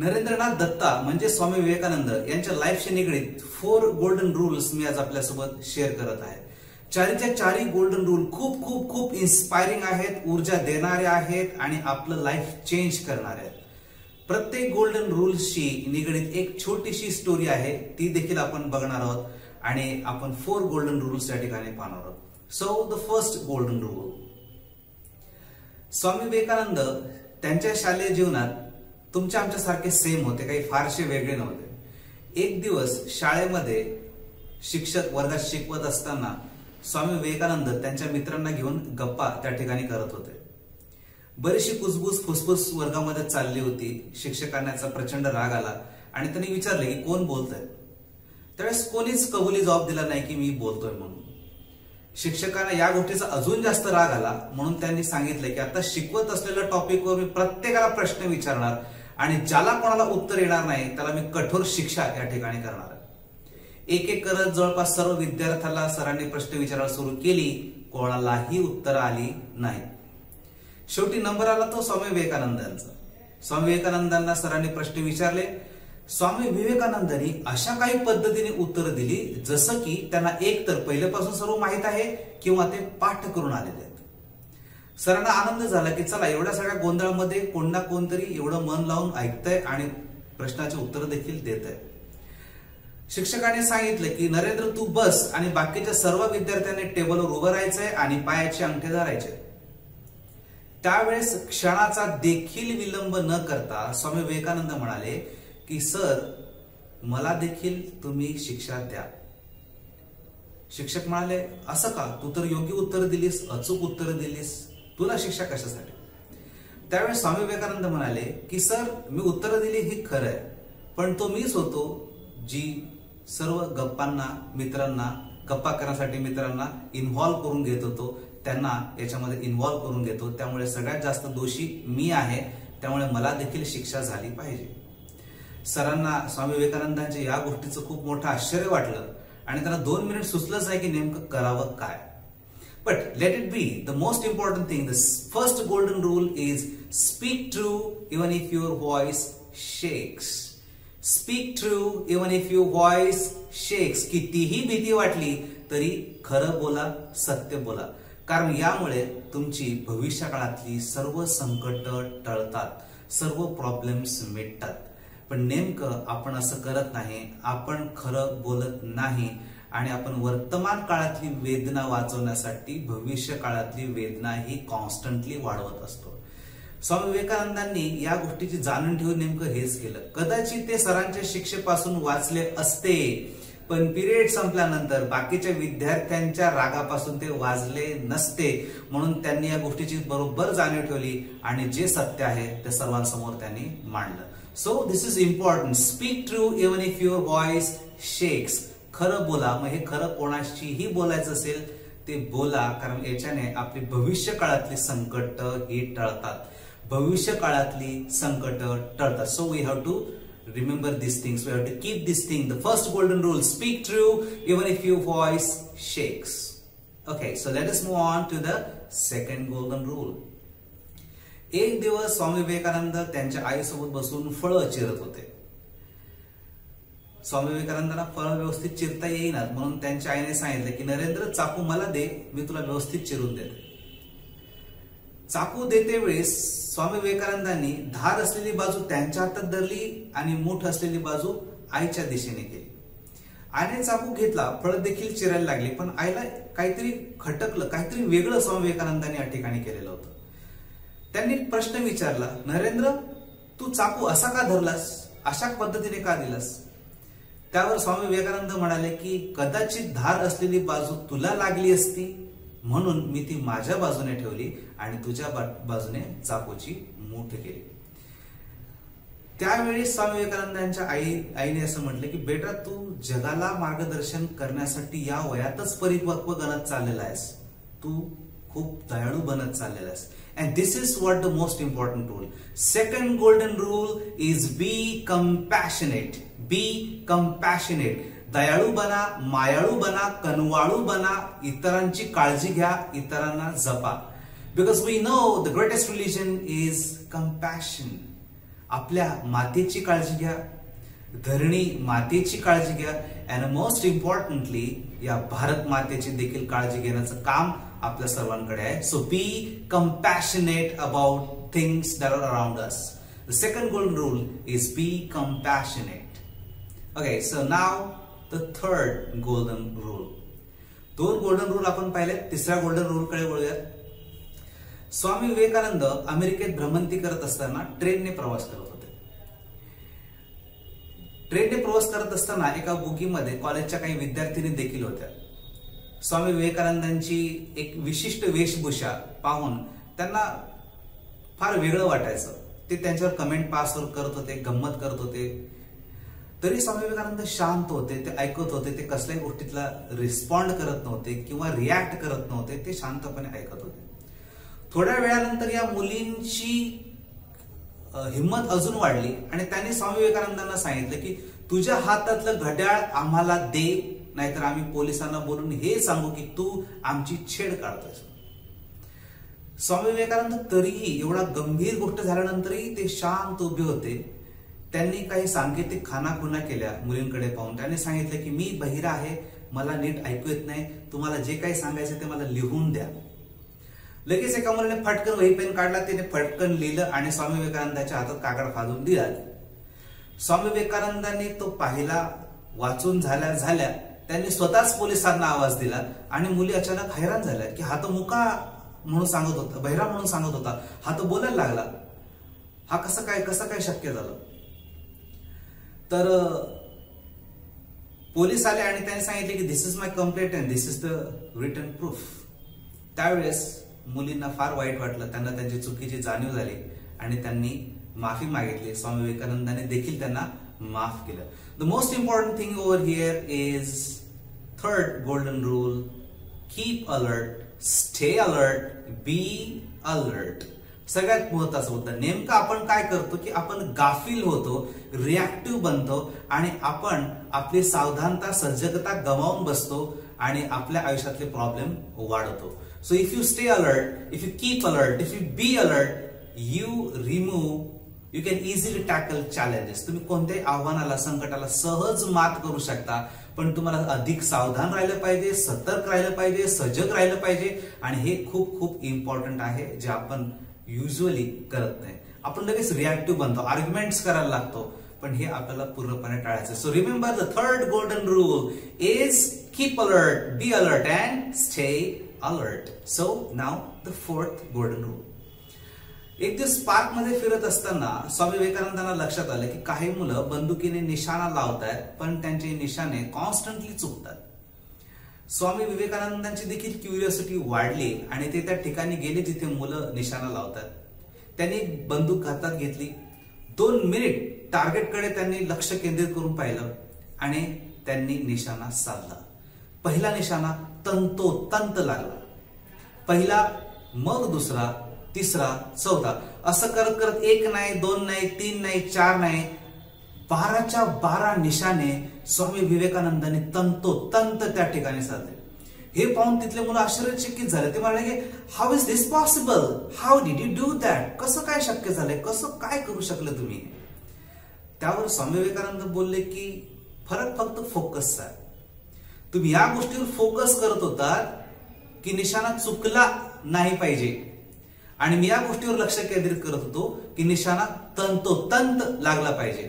नरेंद्रनाथ दत्ता म्हणजे स्वामी विवेकानंद यांच्या लाईफशी निगडीत फोर गोल्डन रूल्स मी आज आपल्यासोबत शेअर करत आहे. चारीच्या चारी गोल्डन रूल खूप खूप खूप इन्स्पायरिंग आहेत ऊर्जा देणारे आहेत आणि आपलं लाईफ चेंज करणारे आहेत. प्रत्येक गोल्डन रूल्सशी निगडीत एक छोटीशी स्टोरी आहे ती देखील आपण बघणार आहोत आणि आपण फोर गोल्डन रूल्स या ठिकाणी पाहणार आहोत. So the first golden rule Swami Vivekananda त्यांच्या शालेय जीवनात तुमच्या आमच्यासारखे सेम होते काही फारसे वेगळे नव्हते. एक दिवस शाळेमध्ये शिक्षक वर्गात शिकवत असताना स्वामी विवेकानंद त्यांच्या मित्रांना घेऊन गप्पा त्या ठिकाणी करत होते. बरीचशी कुसबुस फुसफुस वर्गामध्ये चालली होती. शिक्षकांना याचा प्रचंड राग आला आणि त्यांनी विचारले की कोण बोलत आहे त्यावेळेस कोणीच कबुली जबाब दिला नाही की मी बोलतोय म्हणून. शिक्षकांना या गोष्टीचा अजून जास्त राग आला म्हणून त्यांनी सांगितलं की आता शिकवत असलेल्या टॉपिकवर मी प्रत्येकाला प्रश्न विचारणार आणि ज्याला कोणाला उत्तर येणार नाही त्याला मी कठोर शिक्षा या ठिकाणी करणार एक एक करत जवळपास सर्व विद्यार्थ्याला सरांनी प्रश्न विचारायला सुरू केली कोणालाही उत्तर आली नाही. शेवटी नंबर आला तो स्वामी विवेकानंदांचा. स्वामी विवेकानंदांना सरांनी प्रश्न विचारले स्वामी विवेकानंदांनी अशा काही पद्धतीने उत्तर दिली जसं की त्यांना एक तर पहिल्यापासून सर्व माहीत आहे किंवा ते पाठ करून आलेले सरांना आनंद झाला की चला एवढ्या सगळ्या गोंधळामध्ये कोण ना कोणतरी एवढं मन लावून ऐकतंय आणि प्रश्नाचे उत्तर देखील देत आहे शिक्षकाने सांगितलं की नरेंद्र तू बस आणि बाकीच्या सर्व विद्यार्थ्यांनी टेबलवर उभं राहायचंय आणि पायाचे अंगठे धरायचे. त्यावेळेस क्षणाचा देखील विलंब न करता स्वामी विवेकानंद म्हणाले की सर मला देखील तुम्ही शिक्षा द्या. शिक्षक म्हणाले असं का? तू तर योग्य उत्तर दिलीस अचूक उत्तर दिलीस. तुला शिक्षा कशासाठी? त्यावेळेस स्वामी विवेकानंद म्हणाले की सर मी उत्तर दिली ही खरं आहे पण तो मीच होतो जी सर्व गप्पांना मित्रांना गप्पा करण्यासाठी मित्रांना इन्व्हॉल्व्ह करून घेत होतो. त्यांना याच्यामध्ये इन्व्हॉल्व्ह करून घेतो. त्यामुळे सगळ्यात जास्त दोषी मी आहे. त्यामुळे मला देखील शिक्षा झाली पाहिजे. सरांना स्वामी विवेकानंदांच्या या गोष्टीचं खूप मोठं आश्चर्य वाटलं आणि त्यांना दोन मिनिट सुचलंच आहे की नेमकं करावं काय. But let it be the most important thing the first golden rule is speak true even if your voice shakes speak true even if you voice shakes कितीही भीती वाटली तरी खरं बोला सत्य बोला. कारण यामुळे तुमची भविष्य काळातली सर्व संकट टळतात सर्व प्रॉब्लेम्स मिटतात. पण नेमकं आपण असं करत नाही आपण खरं बोलत नाही. आणि आपण वर्तमान काळातली वेदना वाचवण्यासाठी भविष्य काळातली वेदना ही कॉन्स्टंटली वाढवत असतो. स्वामी विवेकानंदांनी या गोष्टीची जाणून ठेवून नेमकं हेच केलं. कदाचित ते सरांच्या शिक्षेपासून वाचले असते पण पिरियड संपल्यानंतर बाकीच्या विद्यार्थ्यांच्या रागापासून ते वाजले नसते म्हणून त्यांनी या गोष्टीची बरोबर जाणीव ठेवली आणि जे सत्य आहे ते सर्वांसमोर त्यांनी मांडलं. So this is important speak true even if your voice shakes खरं बोला मग हे खरं कोणाशीही बोलायचं असेल ते बोला कारण याच्याने आपली भविष्य काळातली संकट हे टळतात. भविष्य काळातली संकट टळतात. So we have to remember this thing we have to keep this thing the first golden rule speak true even if you voice shakes okay so let us move on to the second golden rule एक दिवस स्वामी विवेकानंद त्यांच्या आईसोबत बसून फळं चिरत होते. स्वामी विवेकानंदांना फळ व्यवस्थित चिरता येईनात म्हणून त्यांच्या आईने सांगितलं की नरेंद्र चाकू मला दे मी तुला व्यवस्थित चिरून देते. चाकू देते वेळेस स्वामी विवेकानंदांनी धार असलेली बाजू त्यांच्या हातात धरली आणि मूठ असलेली बाजू आईच्या दिशेने केली. आईने चाकू घेतला फळ देखील चिरायला लागली पण आईला काहीतरी खटकलं काहीतरी वेगळं स्वामी विवेकानंदांनी या ठिकाणी केलेलं होतं. त्यांनी प्रश्न विचारला नरेंद्र तू चाकू असा का धरलास? अशा पद्धतीने का दिलास? त्यावर स्वामी विवेकानंद म्हणाले की कदाचित धार असलेली बाजू तुला लागली असती म्हणून मी ती माझ्या बाजूने ठेवली आणि तुझ्या बाजूने चाकूची मूठ केली. त्यावेळी स्वामी विवेकानंदांच्या आई आईने असं म्हटलं की बेटा तू जगाला मार्गदर्शन करण्यासाठी या वयातच परिपक्व बनत चाललेला आहेस. तू खूप दयाळू बनत चाललेला आहेस. And this is what the most important rule second golden rule is be compassionate be compassionate दयाळू बना मायाळू बना कनवाळू बना इतरांची काळजी घ्या इतरांना जपा because we know the greatest religion is compassion आपल्या मातेची काळजी घ्या धरणी मातेची काळजी घ्या अँड मोस्ट इम्पॉर्टंटली या भारत मातेची देखील काळजी घेण्याचं काम आपल्या सर्वांकडे आहे. So be compassionate about things that are around us the second golden rule is be compassionate okay so now the third golden rule दोन गोल्डन रूल आपण पाहिले तिसऱ्या गोल्डन रूल कडे वळूयात. स्वामी विवेकानंद अमेरिकेत भ्रमंती करत असताना ट्रेनने प्रवास करत ट्रेनने प्रवास करत असताना एका बुगीमध्ये कॉलेजच्या काही विद्यार्थिनी देखील होत्या. स्वामी विवेकानंदांची एक विशिष्ट वेशभूषा पाहून त्यांना फार वेगळं वाटायचं. ते त्यांच्यावर कमेंट पास करत होते गंमत करत होते. तरी स्वामी विवेकानंद शांत होते ते ऐकत होते ते कसल्याही गोष्टीतला रिस्पॉन्ड करत नव्हते किंवा रिॲक्ट करत नव्हते ते शांतपणे ऐकत होते. थोड्या वेळानंतर या मुलींची हिंमत अजून वाढली. आणि त्यांनी स्वामी विवेकानंदांना सांगितलं की तुझ्या हातातलं घड्याळ आम्हाला दे नाहीतर आम्ही पोलिसांना बोलून हे सांगू की तू आमची छेड काढतोय स्वामी विवेकानंद तरीही एवढा गंभीर गोष्ट झाल्यानंतरही ते शांत उभे होते. त्यांनी काही सांकेतिक खानाखुना केल्या मुलींकडे पाहून. त्यांनी सांगितलं की मी बहिरा आहे मला नीट ऐकू येत नाही. तुम्हाला जे काही सांगायचं ते मला लिहून द्या. लगेच एका मुलीने फटकन वही पेन काढला त्याने फटकन लिहिलं आणि स्वामी विवेकानंदाच्या हातात कागद फाजून दिला. स्वामी विवेकानंदांनी तो पाहिला वाचून झाल्या झाल्या त्यांनी स्वतःच पोलिसांना आवाज दिला आणि मुली अचानक हैराण झाल्या की हा तो मुका म्हणून सांगत होता बहिरा म्हणून सांगत होता. हा तो बोलायला लागला. हा कसं काय कसं काय शक्य झालं? तर पोलीस आले आणि त्यांनी सांगितले की this is my complaint and this is the written proof त्यावेळेस मुलींना फार वाईट वाटलं. त्यांना त्यांची चुकीची जाणीव झाली आणि त्यांनी माफी मागितली. स्वामी विवेकानंदाने देखील त्यांना माफ केलं. The most important thing over here is third golden rule keep alert stay alert be alert सगळ्यात महत्वाचं होतं नेमकं आपण काय करतो की आपण गाफील होतो रिॲक्टिव्ह बनतो आणि आपण आपली सावधानता सजगता गमावून बसतो आणि आपल्या आयुष्यातले प्रॉब्लेम वाढवतो. So if you stay alert if you keep alert if you be alert you remove you can easily tackle challenges तुम्ही कोणत्याही आव्हानाला संकटाला सहज मात करू शकता पण तुम्हाला अधिक सावधान राहिलं पाहिजे सतर्क राहिलं पाहिजे सजग राहिलं पाहिजे आणि हे खूप खूप इम्पॉर्टंट आहे जे आपण युजली करत नाही. आपण लगेच रिॲक्टिव्ह बनतो आर्ग्युमेंट्स करायला लागतो पण हे आपल्याला पूर्णपणे टाळायचं so remember the third golden rule is keep alert be alert and stay alert so now the fourth golden rule एक दिवस पार्कमध्ये फिरत असताना स्वामी विवेकानंदांना लक्षात आलं की काही मुलं बंदुकीने निशाणा लावतात पण त्यांचे निशाणे कॉन्स्टंटली चुकतात. स्वामी विवेकानंदांची देखील क्युरियोसिटी वाढली आणि ते त्या ठिकाणी गेले जिथे मुलं निशाणा लावतात. त्यांनी बंदूक हातात घेतली. दोन मिनिट टार्गेटकडे त्यांनी लक्ष केंद्रित करून पाहिलं आणि त्यांनी निशाणा साधला. पहिला निशाणा तंतोतंत लागला. पहिला मग दुसरा तिसरा चौथा. असं करत करत एक नाही दोन नाही तीन नाही चार नाही बाराच्या बारा निशाने स्वामी विवेकानंदांनी तंतोतंत त्या ठिकाणी साधले. हे पाहून तिथले मुलं आश्चर्यचकित झाले. ते म्हणाले की how is this possible how did you do that कसं काय शक्य झालंय? कसं काय करू शकलं तुम्ही? त्यावर स्वामी विवेकानंद बोलले की फरक फक्त फोकसचा आहे. तुम्ही या गोष्टीवर फोकस करत होतात की निशाणा चुकला नाही पाहिजे. आणि मी या गोष्टीवर लक्ष केंद्रित करत होतो की निशाणा तंतोतंत लागला पाहिजे.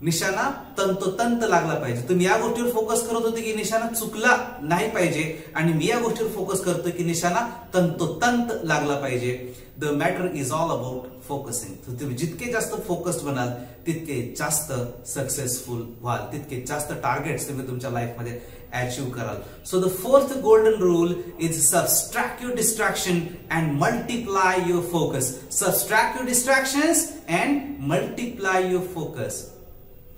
निशाणा तंतोतंत लागला पाहिजे. तुम्ही या गोष्टीवर फोकस करत होते की निशाणा चुकला नाही पाहिजे. आणि मी या गोष्टीवर फोकस करतो की निशाणा तंतोतंत लागला पाहिजे. The matter is all about focusing तुम्ही जितके जास्त फोकस्ड बनाल तितके जास्त सक्सेसफुल व्हाल. तितके जास्त टार्गेट्स तुम्ही तुमच्या लाईफमध्ये achieve karal. So the fourth golden rule is subtract your distraction and multiply your focus. Subtract your distractions and multiply your focus.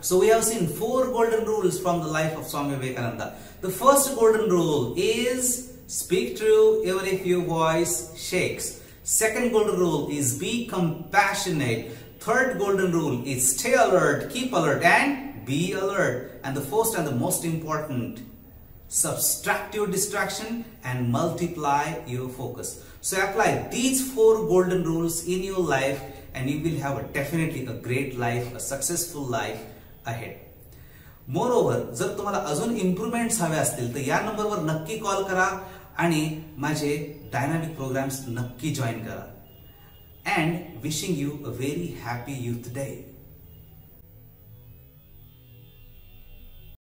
So we have seen four golden rules from the life of Swami Vivekananda. The first golden rule is speak true even if your voice shakes. Second golden rule is be compassionate. Third golden rule is stay alert, keep alert and be alert. And the first and the most important subtract your distraction and multiply your focus. So apply these four golden rules in your life and you will have a definitely a great life a successful life ahead moreover जर तुम्हाला अजून improvements हवे असतील तर या नंबरवर नक्की call करा आणि माझे डायनामिक प्रोग्राम्स नक्की जॉईन करा and wishing you a very happy youth day